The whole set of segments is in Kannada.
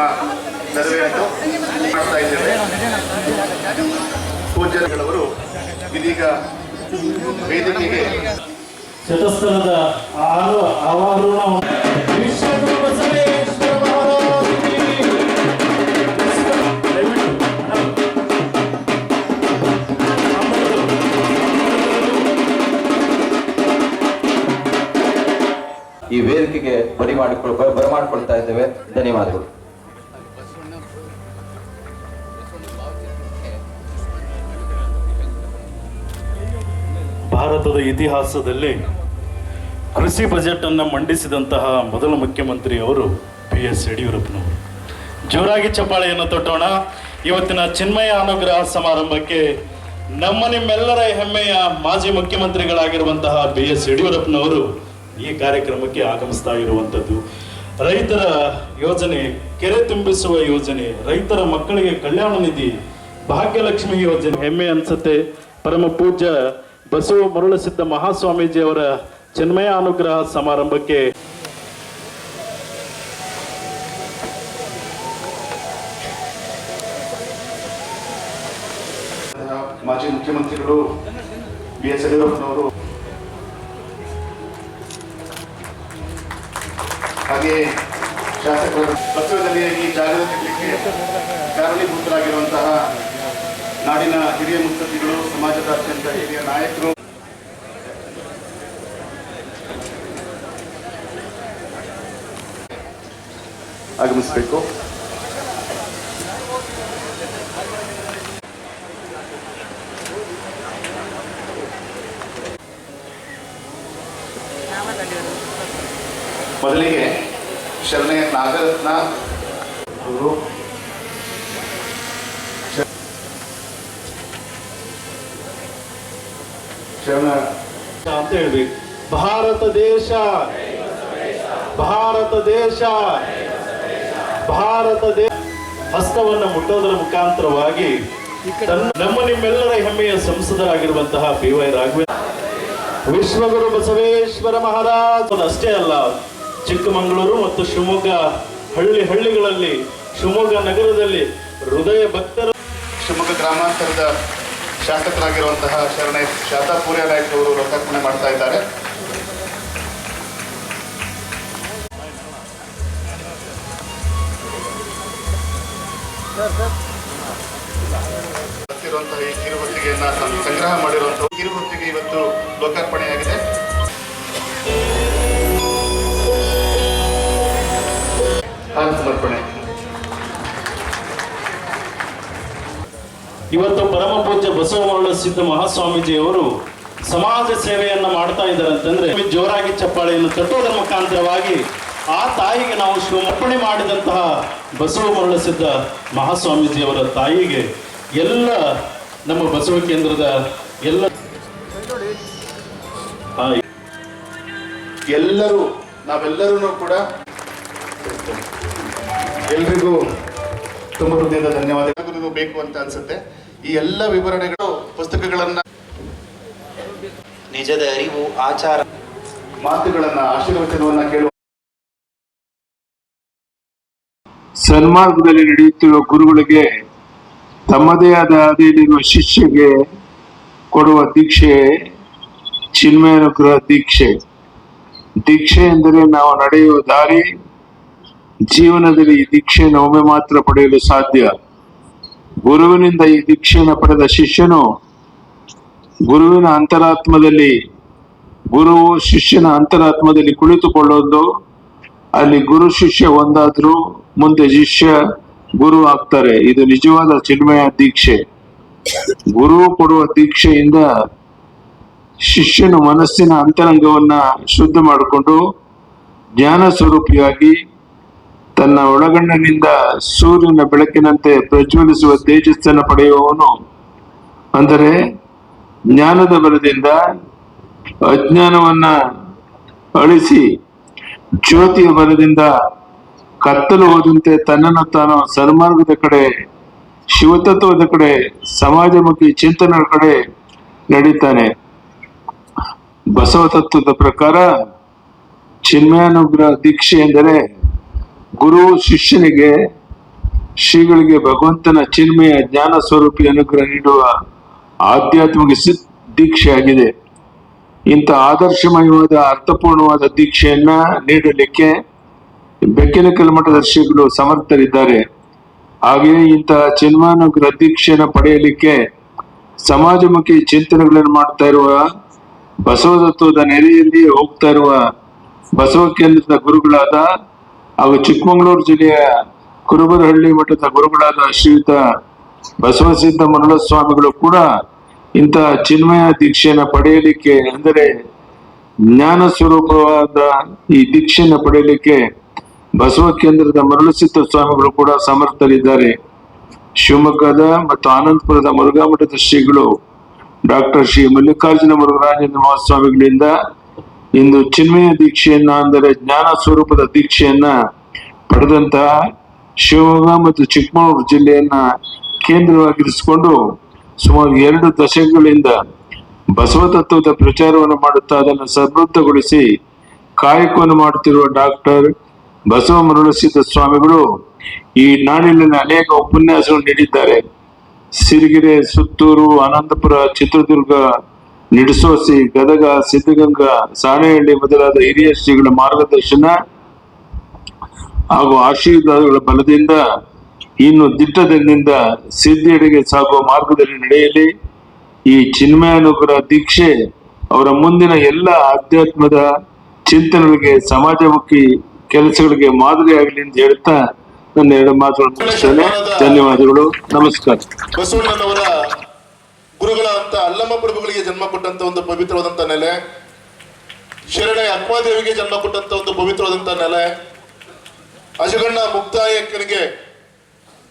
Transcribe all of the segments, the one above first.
ಕಾರ್ಯಕ್ರಮ ನೆರವೇರಿತು ಮಾಡ್ತಾ ಇದ್ದೇವೆ. ಪೂಜ್ಯರುಗಳವರು ಇದೀಗ ವೇದಿಕೆಗೆ ಶತಸ್ಥಲದ ಆರು ಆವರಣ ಈ ವೇದಿಕೆಗೆ ಬರಿ ಮಾಡಿಕೊಳ್ಳ ಬರಮಾಡಿಕೊಳ್ತಾ ಇದ್ದೇವೆ. ಧನ್ಯವಾದಗಳು. ಭಾರತದ ಇತಿಹಾಸದಲ್ಲಿ ಕೃಷಿ ಬಜೆಟ್ ಅನ್ನು ಮಂಡಿಸಿದಂತಹ ಮೊದಲ ಮುಖ್ಯಮಂತ್ರಿ ಅವರು ಬಿ ಎಸ್ ಯಡಿಯೂರಪ್ಪನವರು. ಜೋರಾಗಿ ಚಪ್ಪಾಳೆಯನ್ನು ತೊಟ್ಟೋಣ. ಇವತ್ತಿನ ಚಿನ್ಮಯ ಅನುಗ್ರಹ ಸಮಾರಂಭಕ್ಕೆ ನಮ್ಮ ನಿಮ್ಮೆಲ್ಲರ ಹೆಮ್ಮೆಯ ಮಾಜಿ ಮುಖ್ಯಮಂತ್ರಿಗಳಾಗಿರುವಂತಹ ಬಿ ಎಸ್ ಯಡಿಯೂರಪ್ಪನವರು ಈ ಕಾರ್ಯಕ್ರಮಕ್ಕೆ ಆಗಮಿಸ್ತಾ ಇರುವಂಥದ್ದು. ರೈತರ ಯೋಜನೆ, ಕೆರೆ ತುಂಬಿಸುವ ಯೋಜನೆ, ರೈತರ ಮಕ್ಕಳಿಗೆ ಕಲ್ಯಾಣ ನಿಧಿ, ಭಾಗ್ಯಲಕ್ಷ್ಮಿ ಯೋಜನೆ. ಹೆಮ್ಮೆ ಅನ್ಸುತ್ತೆ. ಪರಮ ಪೂಜ್ಯ ಬಸವ ಮರುಳಸಿದ್ಧ ಮಹಾಸ್ವಾಮೀಜಿಯವರ ಚಿನ್ಮಯ ಅನುಗ್ರಹ ಸಮಾರಂಭಕ್ಕೆ ಮಾಜಿ ಮುಖ್ಯಮಂತ್ರಿಗಳು ಬಿ ಎಸ್ ಯಡಿಯೂರಪ್ಪನವರು ಹಾಗೆ ಶಾಸಕರು ಬಸವದಲ್ಲಿ ಈ ಜಾಗದಲ್ಲಿ ಕಾರಣೀಭೂತರಾಗಿರುವಂತಹ ನಾಡಿನ ಹಿರಿಯ ಮುತ್ಸದ್ದಿಗಳು ಸಮಾಜದ ಅತ್ಯಂತ ಹಿರಿಯ ನಾಯಕರು. ಆಗಮಿಸಬೇಕು. ಮೊದಲಿಗೆ ಶರಣೆ ನಾಗರತ್ನ ಅವರು. ಶರಣ ಅಂತ ಹೇಳ್ಬೇಕು ಭಾರತ ದೇಶ. ಭಾರತ ದೇಶ. ಭಾರತ ದೇಶ ಹಸ್ತವನ್ನು ಮುಟ್ಟೋದರ ಮುಖಾಂತರವಾಗಿ ನಮ್ಮ ನಿಮ್ಮೆಲ್ಲರ ಹೆಮ್ಮೆಯ ಸಂಸದರಾಗಿರುವಂತಹ ಬಿ ವೈ ರಾಘವೇಂದ್ರ ವಿಶ್ವಗುರು ಬಸವೇಶ್ವರ ಮಹಾರಾಜ್ ಅಷ್ಟೇ ಅಲ್ಲ ಚಿಕ್ಕಮಗಳೂರು ಮತ್ತು ಶಿವಮೊಗ್ಗ ಹಳ್ಳಿ ಹಳ್ಳಿಗಳಲ್ಲಿ ಶಿವಮೊಗ್ಗ ನಗರದಲ್ಲಿ ಹೃದಯ ಭಕ್ತರು ಶಿವಮೊಗ್ಗ ಗ್ರಾಮಾಂತರದ ಶಾಸಕರಾಗಿರುವಂತಹ ಶರಣೆ ಶಾತಾಪೂರ್ಯ ನಾಯ್ಕ ಅವರು ಲೋಕಾರ್ಪಣೆ ಮಾಡ್ತಾ ಇದ್ದಾರೆ. ಈ ಕಿರುಹೊತ್ತಿಗೆಯನ್ನ ಸಂ- ಸಂಗ್ರಹ ಮಾಡಿರುವಂತಹ ಕಿರುಹೊತ್ತಿಗೆ ಇವತ್ತು ಲೋಕಾರ್ಪಣೆಯಾಗಿದೆ. ಸಮರ್ಪಣೆ. ಇವತ್ತು ಪರಮ ಪೂಜ್ಯ ಬಸವಮರಣ ಸಿದ್ಧ ಮಹಾಸ್ವಾಮೀಜಿ ಅವರು ಸಮಾಜ ಸೇವೆಯನ್ನ ಮಾಡ್ತಾ ಇದ್ದಾರೆ ಅಂತಂದ್ರೆ ಜೋರಾಗಿ ಚಪ್ಪಾಳೆಯನ್ನು ತಟ್ಟುವುದರ ಮುಖಾಂತರವಾಗಿ ಆ ತಾಯಿಗೆ ನಾವು ಶಿವಮರ್ಪಣೆ ಮಾಡಿದಂತಹ ಬಸವ ಸಿದ್ಧ ಮಹಾಸ್ವಾಮೀಜಿ ಅವರ ತಾಯಿಗೆ ಎಲ್ಲ ನಮ್ಮ ಬಸವ ಕೇಂದ್ರದ ಎಲ್ಲ ಎಲ್ಲರೂ ನಾವೆಲ್ಲರೂ ಕೂಡ ಎಲ್ರಿಗೂ ತುಂಬ ಹೃದಯದ ಧನ್ಯವಾದಗಳು. ಬೇಕು ಅಂತ ಅನ್ಸುತ್ತೆ. ಈ ಎಲ್ಲ ವಿವರಣೆಗಳು ಪುಸ್ತಕಗಳನ್ನ ನಿಜದ ಅರಿವು ಆಚಾರ. ಮಾತುಗಳನ್ನ ಆಶೀರ್ವಚನವನ್ನ ಕೇಳುವ ಸನ್ಮಾರ್ಗದಲ್ಲಿ ನಡೆಯುತ್ತಿರುವ ಗುರುಗಳಿಗೆ ತಮ್ಮದೇ ಆದ ಹಾದಿಯಲ್ಲಿರುವ ಶಿಷ್ಯಗೆ ಕೊಡುವ ದೀಕ್ಷೆ ಚಿನ್ಮಯನುಗ್ರಹ ದೀಕ್ಷೆ. ದೀಕ್ಷೆ ಎಂದರೆ ನಾವು ನಡೆಯುವ ದಾರಿ ಜೀವನದಲ್ಲಿ ಈ ದೀಕ್ಷೆಯನ್ನು ಒಮ್ಮೆ ಮಾತ್ರ ಪಡೆಯಲು ಸಾಧ್ಯ. ಗುರುವಿನಿಂದ ಈ ದೀಕ್ಷೆಯನ್ನು ಪಡೆದ ಶಿಷ್ಯನು ಗುರುವಿನ ಅಂತರಾತ್ಮದಲ್ಲಿ, ಗುರುವು ಶಿಷ್ಯನ ಅಂತರಾತ್ಮದಲ್ಲಿ ಕುಳಿತುಕೊಳ್ಳೋದು, ಅಲ್ಲಿ ಗುರು ಶಿಷ್ಯ ಒಂದಾದ್ರೂ ಮುಂದೆ ಶಿಷ್ಯ ಗುರು ಆಗ್ತಾರೆ. ಇದು ನಿಜವಾದ ಚಿನ್ಮಯ ದೀಕ್ಷೆ. ಗುರು ಕೊಡುವ ದೀಕ್ಷೆಯಿಂದ ಶಿಷ್ಯನು ಮನಸ್ಸಿನ ಅಂತರಂಗವನ್ನ ಶುದ್ಧ ಮಾಡಿಕೊಂಡು ಜ್ಞಾನ ಸ್ವರೂಪಿಯಾಗಿ ತನ್ನ ಒಳಗಣ್ಣನಿಂದ ಸೂರ್ಯನ ಬೆಳಕಿನಂತೆ ಪ್ರಜ್ವಲಿಸುವ ತೇಜಸ್ಸನ್ನು ಪಡೆಯುವವನು. ಅಂದರೆ ಜ್ಞಾನದ ಬಲದಿಂದ ಅಜ್ಞಾನವನ್ನ ಅಳಿಸಿ ಜ್ಯೋತಿಯ ಬಲದಿಂದ ಕತ್ತಲು ಹೋದಂತೆ ತನ್ನನ್ನು ತಾನು ಸನ್ಮಾರ್ಗದ ಕಡೆ, ಶಿವತತ್ವದ ಕಡೆ, ಸಮಾಜಮುಖಿ ಚಿಂತನೆಯ ಕಡೆ ನಡೀತಾನೆ. ಬಸವ ತತ್ವದ ಪ್ರಕಾರ ಚಿನ್ಮಯಾನುಗ್ರಹ ದೀಕ್ಷೆ ಎಂದರೆ ಗುರು ಶಿಷ್ಯನಿಗೆ ಶ್ರೀಗಳಿಗೆ ಭಗವಂತನ ಚಿನ್ಮೆಯ ಜ್ಞಾನ ಸ್ವರೂಪಿ ಅನುಗ್ರಹ ನೀಡುವ ಆಧ್ಯಾತ್ಮಿಕ ದೀಕ್ಷೆ ದೀಕ್ಷೆಯಾಗಿದೆ. ಇಂಥ ಆದರ್ಶಮಯವಾದ, ಅರ್ಥಪೂರ್ಣವಾದ ದೀಕ್ಷೆಯನ್ನ ನೀಡಲಿಕ್ಕೆ ಬೆಕ್ಕಿನ ಮಠದ ಶ್ರೀಗಳು ಸಮರ್ಥರಿದ್ದಾರೆ. ಹಾಗೆಯೇ ಇಂತಹ ಚಿನ್ಮಾನುಗ್ರಹ ದೀಕ್ಷೆಯನ್ನು ಪಡೆಯಲಿಕ್ಕೆ ಸಮಾಜಮುಖಿ ಚಿಂತನೆಗಳನ್ನು ಮಾಡ್ತಾ ಇರುವ ಬಸವ ತತ್ವದ ನೆಲೆಯಲ್ಲಿ ಹೋಗ್ತಾ ಇರುವ ಬಸವ ಕೇಂದ್ರದ ಗುರುಗಳಾದ ಹಾಗೂ ಚಿಕ್ಕಮಗಳೂರು ಜಿಲ್ಲೆಯ ಕುರುಬರಹಳ್ಳಿ ಮಠದ ಗುರುಗಳಾದ ಶ್ರೀಯುತ ಬಸವಸಿದ್ಧ ಮರುಳಸ್ವಾಮಿಗಳು ಕೂಡ ಇಂತಹ ಚಿನ್ಮಯ ದೀಕ್ಷೆಯನ್ನು ಪಡೆಯಲಿಕ್ಕೆ ಅಂದರೆ ಜ್ಞಾನ ಸ್ವರೂಪವಾದ ಈ ದೀಕ್ಷೆಯನ್ನು ಪಡೆಯಲಿಕ್ಕೆ ಬಸವ ಕೇಂದ್ರದ ಮರುಳಸಿದ್ಧ ಸ್ವಾಮಿಗಳು ಕೂಡ ಸಮರ್ಥರಿದ್ದಾರೆ. ಶಿವಮೊಗ್ಗದ ಮತ್ತು ಆನಂದಪುರದ ಮುರುಘಾ ಮಠದ ಶ್ರೀಗಳು ಡಾಕ್ಟರ್ ಶ್ರೀ ಮಲ್ಲಿಕಾರ್ಜುನ ಮುರುಘರಾಜೇಂದ್ರ ಮಹಾಸ್ವಾಮಿಗಳಿಂದ ಇಂದು ಚಿನ್ಮಯ ದೀಕ್ಷೆಯನ್ನ ಅಂದರೆ ಜ್ಞಾನ ಸ್ವರೂಪದ ದೀಕ್ಷೆಯನ್ನ ಪಡೆದಂತಹ ಶಿವಮೊಗ್ಗ ಮತ್ತು ಚಿಕ್ಕಮಗಳೂರು ಜಿಲ್ಲೆಯನ್ನ ಕೇಂದ್ರವಾಗಿರಿಸಿಕೊಂಡು ಸುಮಾರು ಎರಡು ದಶಕಗಳಿಂದ ಬಸವ ತತ್ವದ ಪ್ರಚಾರವನ್ನು ಮಾಡುತ್ತಾ ಅದನ್ನು ಸಮೃದ್ಧಗೊಳಿಸಿ ಕಾಯಕವನ್ನು ಮಾಡುತ್ತಿರುವ ಡಾಕ್ಟರ್ ಬಸವ ಮರುಳಸಿದ್ದ ಸ್ವಾಮಿಗಳು ಈ ನಾಡಿನಲ್ಲಿ ಅನೇಕ ಉಪನ್ಯಾಸಗಳು ನೀಡಿದ್ದಾರೆ. ಸಿರಿಗೆರೆ, ಸುತ್ತೂರು, ಅನಂತಪುರ, ಚಿತ್ರದುರ್ಗ ನಿಡಸೋಸಿ, ಗದಗ, ಸಿದ್ಧಗಂಗಾ, ಸಾಣೆಹಳ್ಳಿ ಮೊದಲಾದ ಹಿರಿಯ ಶ್ರೀಗಳ ಮಾರ್ಗದರ್ಶನ ಹಾಗೂ ಆಶೀರ್ವಾದಗಳ ಬಲದಿಂದ ಇನ್ನು ದಿಟ್ಟದಿಂದ ಸಿದ್ಧಿಯಡೆಗೆ ಸಾಗುವ ಮಾರ್ಗದಲ್ಲಿ ನಡೆಯಲಿ. ಈ ಚಿನ್ಮಯಾನುಗ್ರಹ ದೀಕ್ಷೆ ಅವರ ಮುಂದಿನ ಎಲ್ಲ ಆಧ್ಯಾತ್ಮದ ಚಿಂತನೆಗಳಿಗೆ, ಸಮಾಜಮುಖಿ ಕೆಲಸಗಳಿಗೆ ಮಾದರಿಯಾಗಲಿ ಎಂದು ಹೇಳ್ತಾ ನನ್ನ ಎರಡು ಮಾತುಗಳನ್ನು ಮುಗಿಸ್ತೇನೆ. ಧನ್ಯವಾದಗಳು. ನಮಸ್ಕಾರ. ಗುರುಗಳ ಅಂತ ಅಲ್ಲಮ್ಮ ಪ್ರಭುಗಳಿಗೆ ಜನ್ಮ ಕೊಟ್ಟಂತ ಒಂದು ಪವಿತ್ರವಾದಂತ ನೆಲೆ, ಶರಣೆ ಅಕ್ವಾದೇವಿಗೆ ಜನ್ಮ ಕೊಟ್ಟಂತ ಒಂದು ಪವಿತ್ರವಾದಂತ ನೆಲೆ, ಅಜಗಣ್ಣ ಮುಕ್ತಾಯಕ್ಕನಿಗೆ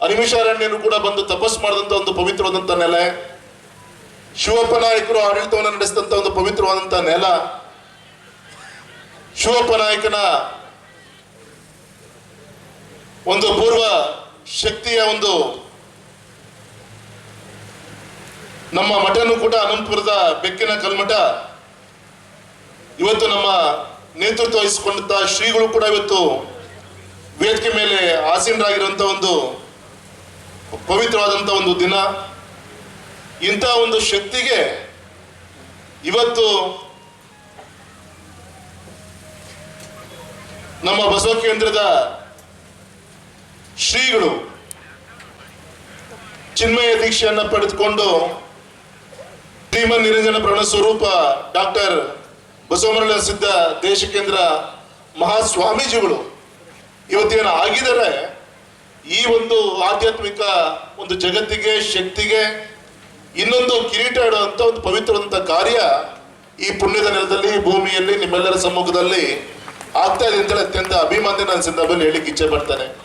ಅನಿಮಿಷಾರಣ್ಯನು ಕೂಡ ಬಂದು ತಪಸ್ ಮಾಡಿದಂತ ಒಂದು ಪವಿತ್ರವಾದಂತ ನೆಲೆ, ಶಿವಪ್ಪ ನಾಯಕರು ಆಡಳಿತವನ್ನು ನಡೆಸಿದಂತ ಒಂದು ಪವಿತ್ರವಾದಂತ ನೆಲ, ಶಿವಪ್ಪ ನಾಯಕನ ಒಂದು ಪೂರ್ವ ಶಕ್ತಿಯ ಒಂದು ನಮ್ಮ ಮಠನೂ ಕೂಡ ಅನಂತಪುರದ ಬೆಕ್ಕಿನ ಕಲ್ಮಠ. ಇವತ್ತು ನಮ್ಮ ನೇತೃತ್ವ ವಹಿಸಿಕೊಂಡಂತ ಶ್ರೀಗಳು ಕೂಡ ಇವತ್ತು ವೇದಿಕೆ ಮೇಲೆ ಆಸೀನರಾಗಿರುವಂತ ಒಂದು ಪವಿತ್ರವಾದಂತ ಒಂದು ದಿನ. ಇಂಥ ಒಂದು ಶಕ್ತಿಗೆ ಇವತ್ತು ನಮ್ಮ ಬಸವ ಕೇಂದ್ರದ ಶ್ರೀಗಳು ಚಿನ್ಮಯ ದೀಕ್ಷೆಯನ್ನ ಪಡೆದುಕೊಂಡು ಶ್ರೀಮನ್ ನಿರಂಜನ ಪ್ರಣ ಸ್ವರೂಪ ಡಾಕ್ಟರ್ ಬಸವಮರಳ ಸಿದ್ಧ ದೇಶ ಕೇಂದ್ರ ಮಹಾಸ್ವಾಮೀಜಿಗಳು. ಇವತ್ತೇನು ಆಗಿದ್ದಾರೆ? ಈ ಒಂದು ಆಧ್ಯಾತ್ಮಿಕ ಒಂದು ಜಗತ್ತಿಗೆ, ಶಕ್ತಿಗೆ, ಇನ್ನೊಂದು ಕಿರೀಟ ಇಡುವಂತ ಒಂದು ಪವಿತ್ರವಂತ ಕಾರ್ಯ ಈ ಪುಣ್ಯದ ನೆಲದಲ್ಲಿ ಭೂಮಿಯಲ್ಲಿ, ನಿಮ್ಮೆಲ್ಲರ ಸಮ್ಮುಖದಲ್ಲಿ ಆಗ್ತಾ ಇದೆ ಅಂತೇಳಿ ಅತ್ಯಂತ ಅಭಿಮಾನ ನನ್ನ ಸಂದರ್ಭದಲ್ಲಿ ಹೇಳಿಕ್ಕೆ ಇಚ್ಛೆ ಪಡ್ತಾನೆ.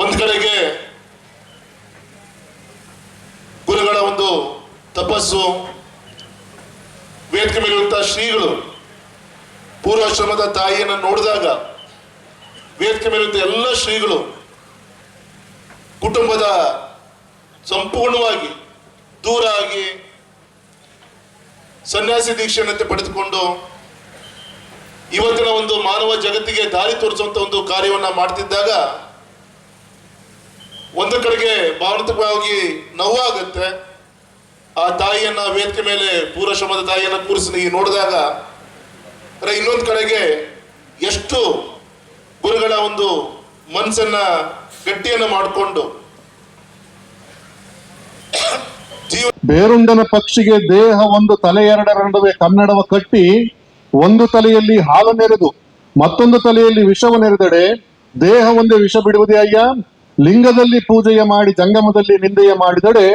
ಒಂದ್ ಕಡೆಗೆ ಗುರುಗಳ ಒಂದು ತಪಸ್ಸು, ವೇದಿಕೆ ಮೇಲಿರುವಂತಹ ಶ್ರೀಗಳು, ಪೂರ್ವಾಶ್ರಮದ ತಾಯಿಯನ್ನು ನೋಡಿದಾಗ, ವೇದಿಕೆ ಮೇಲಿರುವಂತಹ ಎಲ್ಲ ಶ್ರೀಗಳು, ಕುಟುಂಬದ ಸಂಪೂರ್ಣವಾಗಿ ದೂರ ಆಗಿ ಸನ್ಯಾಸಿ ದೀಕ್ಷೆಯನ್ನಂತೆ ಪಡೆದುಕೊಂಡು ಇವತ್ತಿನ ಒಂದು ಮಾನವ ಜಗತ್ತಿಗೆ ದಾರಿ ತೋರಿಸುವಂತ ಒಂದು ಕಾರ್ಯವನ್ನ ಮಾಡ್ತಿದ್ದಾಗ ಒಂದು ಕಡೆಗೆ ಭಾವನಾತ್ಮಕವಾಗಿ ನೋವಾಗುತ್ತೆ ಆ ತಾಯಿಯನ್ನ ವೇದಿಕೆ ಮೇಲೆ ಪೂರ್ವಶ್ರಮದ ತಾಯಿಯನ್ನ ಕೂರಿಸಿ ನೋಡಿದಾಗ, ಅರೆ ಇನ್ನೊಂದು ಕಡೆಗೆ ಎಷ್ಟು ಗುರುಗಳ ಒಂದು ಮನಸ್ಸನ್ನ ಗಟ್ಟಿಯನ್ನ ಮಾಡಿಕೊಂಡು ಬೇರುಂಡನ ಪಕ್ಷಿಗೆ ದೇಹ ಒಂದು ತಲೆ ಎರಡರ ನಡುವೆ ಕನ್ನಡವ ಕಟ್ಟಿ ಒಂದು ತಲೆಯಲ್ಲಿ ಹಾಲು ನೆರೆದು ಮತ್ತೊಂದು ತಲೆಯಲ್ಲಿ ವಿಷವ ನೆರೆದಡೆ ದೇಹ ಒಂದೇ ವಿಷ ಬಿಡುವುದೇ ಅಯ್ಯ? ಲಿಂಗದಲ್ಲಿ ಪೂಜೆಯ ಮಾಡಿ ಜಂಗಮದಲ್ಲಿ ನಿಂದೆಯ ಮಾಡಿದಡೆ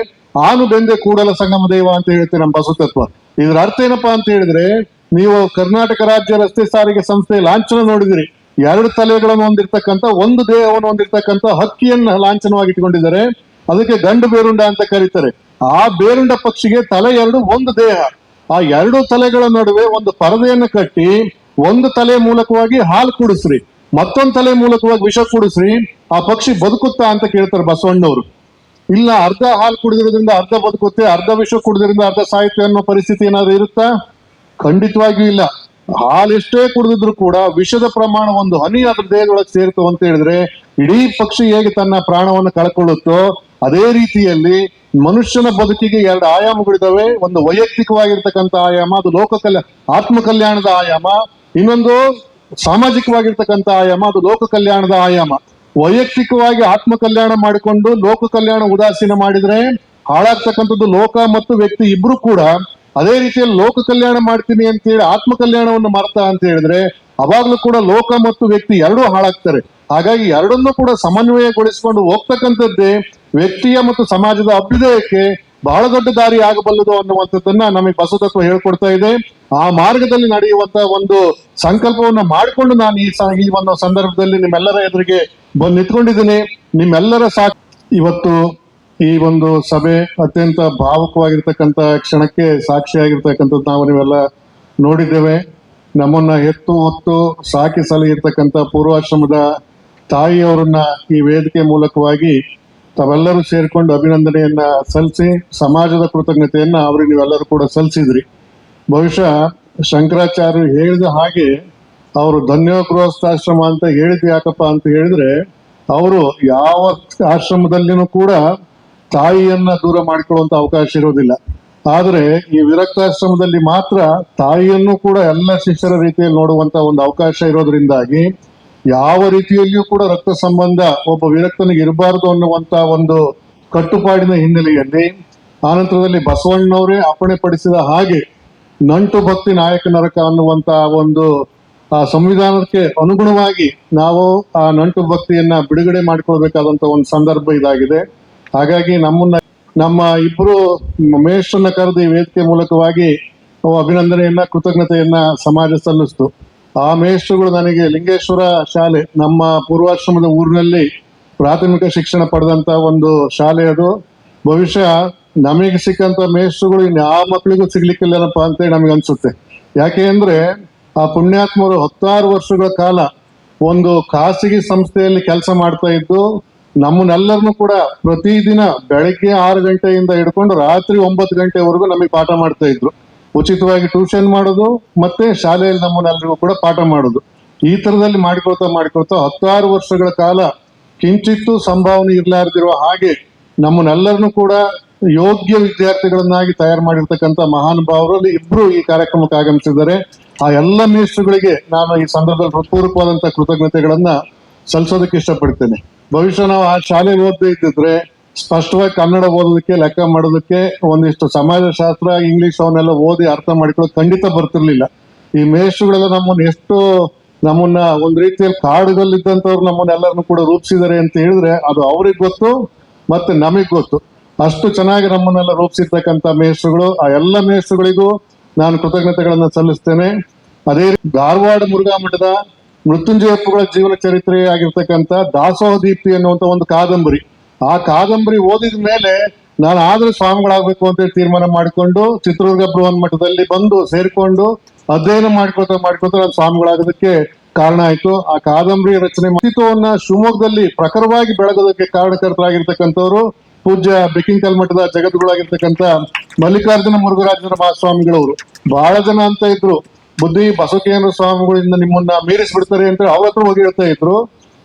ಆನು ಬೆಂದೆ ಕೂಡಲ ಸಂಗಮ ದೇವ ಅಂತ ಹೇಳ್ತೀವಿ ನಮ್ಮ ಬಸವತತ್ವ. ಇದರ ಅರ್ಥ ಏನಪ್ಪಾ ಅಂತ ಹೇಳಿದ್ರೆ, ನೀವು ಕರ್ನಾಟಕ ರಾಜ್ಯ ರಸ್ತೆ ಸಾರಿಗೆ ಸಂಸ್ಥೆ ಲಾಂಛನ ನೋಡಿದಿರಿ. ಎರಡು ತಲೆಗಳನ್ನು ಹೊಂದಿರ್ತಕ್ಕಂಥ, ಒಂದು ದೇಹವನ್ನು ಹೊಂದಿರ್ತಕ್ಕಂಥ ಹಕ್ಕಿಯನ್ನ ಲಾಂಛನವಾಗಿ ಇಟ್ಕೊಂಡಿದ್ದಾರೆ ಅದಕ್ಕೆ ಗಂಡು ಬೇರುಂಡ ಅಂತ ಕರೀತಾರೆ. ಆ ಬೇರುಂಡ ಪಕ್ಷಿಗೆ ತಲೆ ಎರಡು, ಒಂದು ದೇಹ. ಆ ಎರಡು ತಲೆಗಳ ನಡುವೆ ಒಂದು ಪರದೆಯನ್ನು ಕಟ್ಟಿ, ಒಂದು ತಲೆ ಮೂಲಕವಾಗಿ ಹಾಲು ಕುಡಿಸ್ರಿ. ಮತ್ತೊಂದು ತಲೆ ಮೂಲಕವಾಗಿ ವಿಷ ಕುಡಿಸ್ರಿ. ಆ ಪಕ್ಷಿ ಬದುಕುತ್ತಾ ಅಂತ ಕೇಳ್ತಾರೆ ಬಸವಣ್ಣವರು. ಇಲ್ಲ, ಅರ್ಧ ಹಾಲು ಕುಡಿದಿರೋದ್ರಿಂದ ಅರ್ಧ ಬದುಕುತ್ತೆ, ಅರ್ಧ ವಿಷ ಕುಡಿದ್ರಿಂದ ಅರ್ಧ ಸಾಹಿತ್ಯ ಅನ್ನೋ ಪರಿಸ್ಥಿತಿ ಏನಾದ್ರು ಇರುತ್ತಾ? ಖಂಡಿತವಾಗಿಯೂ ಇಲ್ಲ. ಹಾಲು ಎಷ್ಟೇ ಕುಡಿದಿದ್ರು ಕೂಡ ವಿಷದ ಪ್ರಮಾಣ ಒಂದು ಹನಿ ಅದ್ರ ದೇಹದೊಳಗೆ ಸೇರ್ತು ಅಂತ ಹೇಳಿದ್ರೆ ಇಡೀ ಪಕ್ಷಿ ಹೇಗೆ ತನ್ನ ಪ್ರಾಣವನ್ನು ಕಳ್ಕೊಳ್ಳುತ್ತೋ, ಅದೇ ರೀತಿಯಲ್ಲಿ ಮನುಷ್ಯನ ಬದುಕಿಗೆ ಎರಡು ಆಯಾಮಗಳಿದಾವೆ. ಒಂದು ವೈಯಕ್ತಿಕವಾಗಿರ್ತಕ್ಕಂಥ ಆಯಾಮ, ಅದು ಲೋಕ ಕಲ್ಯಾಣ ಆತ್ಮ ಕಲ್ಯಾಣದ ಆಯಾಮ. ಇನ್ನೊಂದು ಸಾಮಾಜಿಕವಾಗಿರ್ತಕ್ಕಂಥ ಆಯಾಮ, ಅದು ಲೋಕ ಕಲ್ಯಾಣದ ಆಯಾಮ. ವೈಯಕ್ತಿಕವಾಗಿ ಆತ್ಮ ಕಲ್ಯಾಣ ಮಾಡಿಕೊಂಡು ಲೋಕ ಕಲ್ಯಾಣ ಉದಾಸೀನ ಮಾಡಿದ್ರೆ ಹಾಳಾಗ್ತಕ್ಕಂಥದ್ದು ಲೋಕ ಮತ್ತು ವ್ಯಕ್ತಿ ಇಬ್ರು ಕೂಡ ಅದೇ ರೀತಿಯಲ್ಲಿ ಲೋಕ ಕಲ್ಯಾಣ ಮಾಡ್ತೀನಿ ಅಂತ ಹೇಳಿ ಆತ್ಮ ಕಲ್ಯಾಣವನ್ನು ಮರ್ತ ಅಂತ ಹೇಳಿದ್ರೆ ಅವಾಗ್ಲೂ ಕೂಡ ಲೋಕ ಮತ್ತು ವ್ಯಕ್ತಿ ಎರಡೂ ಹಾಳಾಗ್ತಾರೆ. ಹಾಗಾಗಿ ಎರಡನ್ನೂ ಕೂಡ ಸಮನ್ವಯಗೊಳಿಸಿಕೊಂಡು ಹೋಗ್ತಕ್ಕಂಥದ್ದೇ ವ್ಯಕ್ತಿಯ ಮತ್ತು ಸಮಾಜದ ಅಭ್ಯುದಯಕ್ಕೆ ಬಹಳ ದೊಡ್ಡ ದಾರಿ ಆಗಬಲ್ಲದು ಅನ್ನುವಂಥದ್ದನ್ನ ನಮಗೆ ಬಸವತತ್ವ ಹೇಳ್ಕೊಡ್ತಾ ಇದೆ. ಆ ಮಾರ್ಗದಲ್ಲಿ ನಡೆಯುವಂತ ಒಂದು ಸಂಕಲ್ಪವನ್ನ ಮಾಡಿಕೊಂಡು ನಾನು ಈ ಈ ಒಂದು ಸಂದರ್ಭದಲ್ಲಿ ನಿಮ್ಮೆಲ್ಲರ ಎದುರಿಗೆ ಬಂದು ನಿಂತ್ಕೊಂಡಿದ್ದೀನಿ. ನಿಮ್ಮೆಲ್ಲರ ಸಾಕ್ ಇವತ್ತು ಈ ಒಂದು ಸಭೆ ಅತ್ಯಂತ ಭಾವುಕವಾಗಿರ್ತಕ್ಕಂಥ ಕ್ಷಣಕ್ಕೆ ಸಾಕ್ಷಿಯಾಗಿರ್ತಕ್ಕಂಥದ್ದು ನಾವು ನೀವೆಲ್ಲ ನೋಡಿದ್ದೇವೆ. ನಮ್ಮನ್ನ ಎತ್ತು ಹೊತ್ತು ಸಾಕಿ ಸಲಹಿರ್ತಕ್ಕಂಥ ಪೂರ್ವಾಶ್ರಮದ ತಾಯಿಯವರನ್ನ ಈ ವೇದಿಕೆ ಮೂಲಕವಾಗಿ ತಾವೆಲ್ಲರೂ ಸೇರಿಕೊಂಡು ಅಭಿನಂದನೆಯನ್ನ ಸಲ್ಲಿಸಿ, ಸಮಾಜದ ಕೃತಜ್ಞತೆಯನ್ನ ಅವ್ರಿಗೆ ನೀವೆಲ್ಲರೂ ಕೂಡ ಸಲ್ಲಿಸಿದ್ರಿ. ಬಹುಶಃ ಶಂಕರಾಚಾರ್ಯರು ಹೇಳಿದ ಹಾಗೆ ಅವರು ಧನ್ಯೋ ಗೃಹಸ್ಥಾಶ್ರಮ ಅಂತ ಹೇಳಿದ್ ಯಾಕಪ್ಪ ಅಂತ ಹೇಳಿದ್ರೆ, ಅವರು ಯಾವ ಆಶ್ರಮದಲ್ಲಿನೂ ಕೂಡ ತಾಯಿಯನ್ನ ದೂರ ಮಾಡಿಕೊಳ್ಳುವಂತ ಅವಕಾಶ ಇರೋದಿಲ್ಲ. ಆದ್ರೆ ಈ ವಿರಕ್ತಾಶ್ರಮದಲ್ಲಿ ಮಾತ್ರ ತಾಯಿಯನ್ನು ಕೂಡ ಎಲ್ಲ ಶಿಷ್ಯರ ರೀತಿಯಲ್ಲಿ ನೋಡುವಂತ ಒಂದು ಅವಕಾಶ ಇರೋದ್ರಿಂದಾಗಿ ಯಾವ ರೀತಿಯಲ್ಲಿಯೂ ಕೂಡ ರಕ್ತ ಸಂಬಂಧ ಒಬ್ಬ ವಿರಕ್ತನಿಗೆ ಇರಬಾರದು ಅನ್ನುವಂತ ಒಂದು ಕಟ್ಟುಪಾಡಿನ ಹಿನ್ನೆಲೆಯಲ್ಲಿ ಆನಂತರದಲ್ಲಿ ಬಸವಣ್ಣವರೇ ಅಪ್ಪಣೆ ಪಡಿಸಿದ ಹಾಗೆ ನಂಟು ಭಕ್ತಿ ನಾಯಕ ನರಕ ಅನ್ನುವಂತ ಒಂದು, ಆ, ಸಂವಿಧಾನಕ್ಕೆ ಅನುಗುಣವಾಗಿ ನಾವು ಆ ನಂಟು ಭಕ್ತಿಯನ್ನ ಬಿಡುಗಡೆ ಮಾಡಿಕೊಳ್ಬೇಕಾದಂತ ಒಂದು ಸಂದರ್ಭ ಇದಾಗಿದೆ. ಹಾಗಾಗಿ ನಮ್ಮನ್ನ, ನಮ್ಮ ಇಬ್ರು ಮೇಷ್ಟ್ರನ್ನ ಕರೆದು ಈ ವೇದಿಕೆ ಮೂಲಕವಾಗಿ ಅಭಿನಂದನೆಯನ್ನ, ಕೃತಜ್ಞತೆಯನ್ನ ಸಮಾಜ ಸಲ್ಲಿಸ್ತು. ಆ ಮೇಷ್ಟ್ರುಗಳು ನನಗೆ ಲಿಂಗೇಶ್ವರ ಶಾಲೆ, ನಮ್ಮ ಪೂರ್ವಾಶ್ರಮದ ಊರಿನಲ್ಲಿ ಪ್ರಾಥಮಿಕ ಶಿಕ್ಷಣ ಪಡೆದಂತ ಒಂದು ಶಾಲೆ ಅದು. ಬಹುಶಃ ನಮಗೆ ಸಿಕ್ಕಂತ ಮೇಷ್ಟ್ರುಗಳು ಇನ್ನು ಯಾವ ಮಕ್ಕಳಿಗೂ ಸಿಗ್ಲಿಕ್ಕಿಲ್ಲನಪ್ಪ ಅಂತೇಳಿ ನಮಗೆ ಅನ್ಸುತ್ತೆ. ಯಾಕೆ ಅಂದ್ರೆ ಆ ಪುಣ್ಯಾತ್ಮರು ಹತ್ತಾರು ವರ್ಷಗಳ ಕಾಲ ಒಂದು ಖಾಸಗಿ ಸಂಸ್ಥೆಯಲ್ಲಿ ಕೆಲಸ ಮಾಡ್ತಾ ಇದ್ದು, ನಮ್ಮನ್ನೆಲ್ಲರನ್ನು ಕೂಡ ಪ್ರತಿದಿನ ಬೆಳಗ್ಗೆ ಆರು ಗಂಟೆಯಿಂದ ಹಿಡ್ಕೊಂಡು ರಾತ್ರಿ ಒಂಬತ್ತು ಗಂಟೆವರೆಗೂ ನಮಗೆ ಪಾಠ ಮಾಡ್ತಾ ಇದ್ರು. ಉಚಿತವಾಗಿ ಟ್ಯೂಷನ್ ಮಾಡೋದು ಮತ್ತೆ ಶಾಲೆಯಲ್ಲಿ ನಮ್ಮನ್ನೆಲ್ಲರಿಗೂ ಕೂಡ ಪಾಠ ಮಾಡೋದು. ಈ ತರದಲ್ಲಿ ಮಾಡಿಕೊಳ್ತಾ ಮಾಡಿಕೊಳ್ತಾ ಹತ್ತಾರು ವರ್ಷಗಳ ಕಾಲ ಕಿಂಚಿತ್ತು ಸಂಭಾವನೆ ಇರ್ಲಾರ್ದಿರುವ ಹಾಗೆ ನಮ್ಮನ್ನೆಲ್ಲರನ್ನು ಕೂಡ ಯೋಗ್ಯ ವಿದ್ಯಾರ್ಥಿಗಳನ್ನಾಗಿ ತಯಾರು ಮಾಡಿರ್ತಕ್ಕಂಥ ಮಹಾನುಭಾವರಲ್ಲಿ ಇಬ್ರು ಈ ಕಾರ್ಯಕ್ರಮಕ್ಕೆ ಆಗಮಿಸಿದ್ದಾರೆ. ಆ ಎಲ್ಲ ಮೇಷ್ಟ್ರುಗಳಿಗೆ ನಾನು ಈ ಸಂದರ್ಭದಲ್ಲಿ ಹೃತ್ಪೂರ್ವಕವಾದಂತಹ ಕೃತಜ್ಞತೆಗಳನ್ನ ಸಲ್ಲಿಸೋದಕ್ಕೆ ಇಷ್ಟಪಡ್ತೇನೆ. ಬಹುಶಃ ನಾವು ಆ ಶಾಲೆ ಓದದೇ ಇದ್ದಿದ್ರೆ ಸ್ಪಷ್ಟವಾಗಿ ಕನ್ನಡ ಓದೋದಕ್ಕೆ, ಲೆಕ್ಕ ಮಾಡೋದಕ್ಕೆ ಒಂದಿಷ್ಟು ಸಮಾಜಶಾಸ್ತ್ರ, ಇಂಗ್ಲಿಷ್ ಅವನ್ನೆಲ್ಲ ಓದಿ ಅರ್ಥ ಮಾಡಿಕೊಳ್ಳೋದು ಖಂಡಿತ ಬರ್ತಿರ್ಲಿಲ್ಲ. ಈ ಮೇಷ್ಟ್ರುಗಳೆಲ್ಲ ನಮ್ಮನ್ನ ಎಷ್ಟು ನಮ್ಮನ್ನ ಒಂದ್ ರೀತಿಯಲ್ಲಿ ಕಾಡುಗಲ್ಲಿದ್ದಂಥವ್ರು ನಮ್ಮನ್ನೆಲ್ಲರನ್ನು ಕೂಡ ರೂಪಿಸಿದ್ದಾರೆ ಅಂತ ಹೇಳಿದ್ರೆ ಅದು ಅವ್ರಿಗೆ ಗೊತ್ತು ಮತ್ತೆ ನಮಗ್ ಗೊತ್ತು. ಅಷ್ಟು ಚೆನ್ನಾಗಿ ನಮ್ಮನ್ನೆಲ್ಲ ರೂಪಿಸಿರ್ತಕ್ಕಂಥ ಮೇಷ್ಟ್ರುಗಳು, ಆ ಎಲ್ಲ ಮೇಷ್ಟ್ರುಗಳಿಗೂ ನಾನು ಕೃತಜ್ಞತೆಗಳನ್ನ ಸಲ್ಲಿಸ್ತೇನೆ. ಅದೇ ಧಾರವಾಡ ಮುರುಘಾ ಮಠದ ಮೃತ್ಯುಂಜಯಪ್ಪುಗಳ ಜೀವನ ಚರಿತ್ರೆ ಆಗಿರ್ತಕ್ಕಂಥ ದಾಸೋಹ ದೀಪ್ತಿ ಅನ್ನುವಂಥ ಒಂದು ಕಾದಂಬರಿ. ಆ ಕಾದಂಬರಿ ಓದಿದ ಮೇಲೆ ನಾನು ಆದ್ರೆ ಸ್ವಾಮಿಗಳಾಗಬೇಕು ಅಂತ ತೀರ್ಮಾನ ಮಾಡಿಕೊಂಡು ಚಿತ್ರದುರ್ಗ ಬೃಹನ್ ಮಠದಲ್ಲಿ ಬಂದು ಸೇರಿಕೊಂಡು ಅಧ್ಯಯನ ಮಾಡ್ಕೊಳ್ತಾ ಮಾಡ್ಕೊಳ್ತಾ ನಾನು ಸ್ವಾಮಿಗಳಾಗೋದಕ್ಕೆ ಕಾರಣ ಆಯ್ತು. ಆ ಕಾದಂಬರಿ ರಚನೆ ಅಸ್ತಿತ್ವವನ್ನ ಶಿವಮೊಗ್ಗದಲ್ಲಿ ಪ್ರಖರವಾಗಿ ಬೆಳಗೋದಕ್ಕೆ ಕಾರಣಕರ್ತರಾಗಿರ್ತಕ್ಕಂಥವ್ರು ಪೂಜ್ಯ ಬೆಕ್ಕಿಂಕಲ್ ಮಠದ ಜಗದ್ಗುಳಾಗಿರ್ತಕ್ಕಂಥ ಮಲ್ಲಿಕಾರ್ಜುನ ಮುರುಘರಾಜನ ಮಹಾಸ್ವಾಮಿಗಳವರು ಬಹಳ ಜನ ಅಂತ ಇದ್ರು. ಬುದ್ಧಿ ಬಸವಕೇಂದ್ರ ಸ್ವಾಮಿಗಳಿಂದ ನಿಮ್ಮನ್ನ ಮೀರಿಸ್ಬಿಡ್ತಾರೆ ಅಂತ ಅವ್ರ ಹತ್ರ ಹೋಗಿ ಹೇಳ್ತಾ ಇದ್ರು.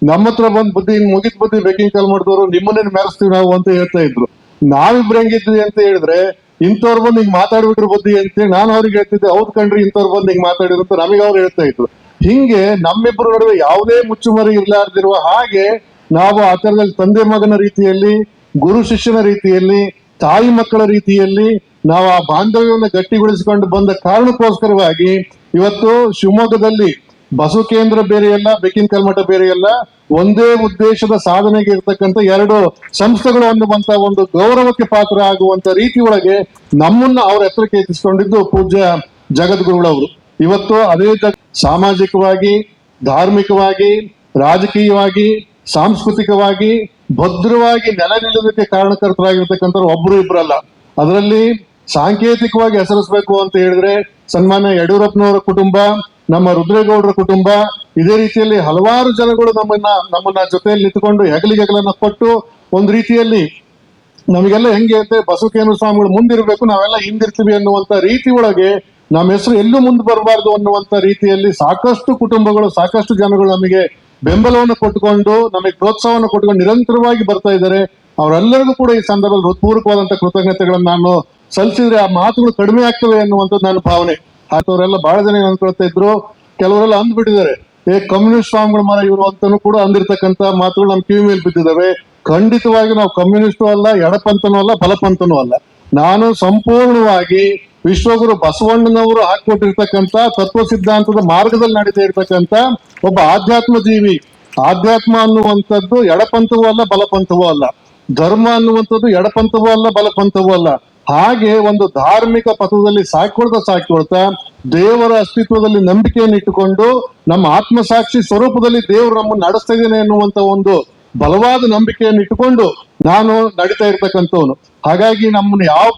ನಮ್ಮ ಹತ್ರ ಬಂದ್ ಬುದ್ಧಿ ಹಿಂಗ್ ಮುಗಿದ್ ಬುದ್ಧಿ ಬೆಕ್ಕಿಂಕಲ್ ಮಾಡಿದವರು ನಿಮ್ಮನ್ನೇ ಮೆರೆಸ್ತೀವಿ ನಾವು ಅಂತ ಹೇಳ್ತಾ ಇದ್ರು. ನಾವಿಬ್ರು ಹೆಂಗಿದ್ವಿ ಅಂತ ಹೇಳಿದ್ರೆ ಇಂಥವ್ರು ಬಂದು ಹಿಂಗ್ ಮಾತಾಡ್ಬಿಟ್ರು ಬುದ್ಧಿ ಅಂತೇಳಿ ನಾನು ಅವ್ರಿಗೆ ಹೇಳ್ತಿದ್ದೆ, ಹೌದ್ ಕಣ್ರಿ, ಇಂಥವ್ರು ಬಂದು ಹಿಂಗ್ ಮಾತಾಡಿದ್ರು ಅಂತ ನಮಗೆ ಅವ್ರು ಹೇಳ್ತಾ ಇದ್ರು. ಹಿಂಗೆ ನಮ್ಮಿಬ್ಬರ ನಡುವೆ ಯಾವುದೇ ಮುಚ್ಚುಮರಿ ಇರ್ಲಾರ್ದಿರುವ ಹಾಗೆ ನಾವು ಆ ತರದಲ್ಲಿ ತಂದೆ ಮಗನ ರೀತಿಯಲ್ಲಿ ಗುರು ಶಿಷ್ಯನ ರೀತಿಯಲ್ಲಿ, ತಾಯಿ ಮಕ್ಕಳ ರೀತಿಯಲ್ಲಿ ನಾವು ಆ ಬಾಂಧವ್ಯವನ್ನು ಗಟ್ಟಿಗೊಳಿಸಿಕೊಂಡು ಬಂದ ಕಾರಣಕ್ಕೋಸ್ಕರವಾಗಿ ಇವತ್ತು ಶಿವಮೊಗ್ಗದಲ್ಲಿ ಬಸವ ಕೇಂದ್ರ ಬೇರೆಯಲ್ಲ ಬೆಕ್ಕಿನ ಕಲ್ಮಠ ಬೇರೆಯಲ್ಲ ಒಂದೇ ಉದ್ದೇಶದ ಸಾಧನೆಗೆ ಇರ್ತಕ್ಕಂಥ ಎರಡು ಸಂಸ್ಥೆಗಳು ಅನ್ನುವಂತ ಒಂದು ಗೌರವಕ್ಕೆ ಪಾತ್ರ ಆಗುವಂತ ರೀತಿ ಒಳಗೆ ನಮ್ಮನ್ನ ಅವ್ರ ಎತ್ತರಕ್ಕೆ ಎತ್ತಿಸಿಕೊಂಡಿದ್ದು ಪೂಜ್ಯ ಜಗದ್ಗುರುಗಳವರು. ಇವತ್ತು ಅದೇ ಸಾಮಾಜಿಕವಾಗಿ, ಧಾರ್ಮಿಕವಾಗಿ, ರಾಜಕೀಯವಾಗಿ, ಸಾಂಸ್ಕೃತಿಕವಾಗಿ ಭದ್ರವಾಗಿ ನೆಲೆ ನಿಲ್ಲೋದಕ್ಕೆ ಕಾರಣಕರ್ತರಾಗಿರ್ತಕ್ಕಂಥವ್ರು ಒಬ್ರು ಇಬ್ಬರಲ್ಲ ಅದರಲ್ಲಿ ಸಾಂಕೇತಿಕವಾಗಿ ಹೆಸರಿಸಬೇಕು ಅಂತ ಹೇಳಿದ್ರೆ ಸನ್ಮಾನ್ಯ ಯಡಿಯೂರಪ್ಪನವರ ಕುಟುಂಬ, ನಮ್ಮ ರುದ್ರೇಗೌಡರ ಕುಟುಂಬ, ಇದೇ ರೀತಿಯಲ್ಲಿ ಹಲವಾರು ಜನಗಳು ನಮ್ಮನ್ನ ನಮ್ಮನ್ನ ಜೊತೆಯಲ್ಲಿ ನಿಂತ್ಕೊಂಡು ಹೆಗಲಿಗೆ ಹೆಗಲನ್ನ ಕೊಟ್ಟು ಒಂದು ರೀತಿಯಲ್ಲಿ ನಮಗೆಲ್ಲ ಹೆಂಗೆ ಅಂತ ಬಸವಕೇಂದ್ರ ಸ್ವಾಮಿಗಳು ಮುಂದಿರ್ಬೇಕು, ನಾವೆಲ್ಲ ಹಿಂದಿರ್ತೀವಿ ಅನ್ನುವಂತ ರೀತಿ ಒಳಗೆ ನಮ್ಮ ಹೆಸರು ಎಲ್ಲೂ ಮುಂದೆ ಬರಬಾರ್ದು ಅನ್ನುವಂತ ರೀತಿಯಲ್ಲಿ ಸಾಕಷ್ಟು ಕುಟುಂಬಗಳು, ಸಾಕಷ್ಟು ಜನಗಳು ನಮಗೆ ಬೆಂಬಲವನ್ನು ಕೊಟ್ಟುಕೊಂಡು, ನಮಗೆ ಪ್ರೋತ್ಸಾಹವನ್ನು ಕೊಟ್ಟುಕೊಂಡು ನಿರಂತರವಾಗಿ ಬರ್ತಾ ಇದ್ದಾರೆ. ಅವರೆಲ್ಲರಿಗೂ ಕೂಡ ಈ ಸಂದರ್ಭದಲ್ಲಿ ಹೃತ್ಪೂರ್ವಕವಾದಂತ ಕೃತಜ್ಞತೆಗಳನ್ನು ನಾನು ಸಲ್ಲಿಸಿದ್ರೆ ಆ ಮಾತುಗಳು ಕಡಿಮೆ ಆಗ್ತವೆ ಅನ್ನುವಂಥದ್ದು ನನ್ನ ಭಾವನೆ. ಆತವರೆಲ್ಲ ಬಹಳ ಜನ ಅನ್ಕೊಳ್ತಾ ಇದ್ರು, ಕೆಲವರೆಲ್ಲ ಅಂದ್ಬಿಟ್ಟಿದ್ದಾರೆ. ಏ, ಕಮ್ಯುನಿಸ್ಟ್ ಸ್ವಾಮಿಗಳ ಮರ ಇವರು ಅಂತಲೂ ಕೂಡ ಅಂದಿರ್ತಕ್ಕಂತ ಮಾತುಗಳು ನಮ್ಮ ಕಿವಿ ಮೇಲೆ ಬಿದ್ದಿದ್ದಾವೆ. ಖಂಡಿತವಾಗಿ ನಾವು ಕಮ್ಯುನಿಸ್ಟು ಅಲ್ಲ ಎಡಪಂಥನೂ ಅಲ್ಲ, ಬಲಪಂಥನೂ ಅಲ್ಲ. ನಾನು ಸಂಪೂರ್ಣವಾಗಿ ವಿಶ್ವಗುರು ಬಸವಣ್ಣನವರು ಹಾಕೊಟ್ಟಿರ್ತಕ್ಕಂಥ ತತ್ವ ಸಿದ್ಧಾಂತದ ಮಾರ್ಗದಲ್ಲಿ ನಡೀತಾ ಇರ್ತಕ್ಕಂಥ ಒಬ್ಬ ಆಧ್ಯಾತ್ಮ ಜೀವಿ ಆಧ್ಯಾತ್ಮ ಅನ್ನುವಂಥದ್ದು ಎಡಪಂಥವೂ ಅಲ್ಲ, ಬಲಪಂಥವೂ ಅಲ್ಲ. ಧರ್ಮ ಅನ್ನುವಂಥದ್ದು ಎಡಪಂಥವೂ ಅಲ್ಲ, ಬಲಪಂಥವೂ ಅಲ್ಲ. ಹಾಗೆ ಒಂದು ಧಾರ್ಮಿಕ ಪಥದಲ್ಲಿ ಸಾಕೊಳ್ತಾ ಸಾಕೊಳ್ತಾ ದೇವರ ಅಸ್ತಿತ್ವದಲ್ಲಿ ನಂಬಿಕೆಯನ್ನು ಇಟ್ಟುಕೊಂಡು ನಮ್ಮ ಆತ್ಮಸಾಕ್ಷಿ ಸ್ವರೂಪದಲ್ಲಿ ದೇವರು ನಮ್ಮನ್ನು ನಡೆಸ್ತಾ ಇದ್ದೇನೆ ಎನ್ನುವಂತ ಒಂದು ಬಲವಾದ ನಂಬಿಕೆಯನ್ನು ಇಟ್ಟುಕೊಂಡು ನಾನು ನಡೀತಾ ಇರ್ತಕ್ಕಂಥವನು. ಹಾಗಾಗಿ ನಮ್ಮನ್ನು ಯಾವ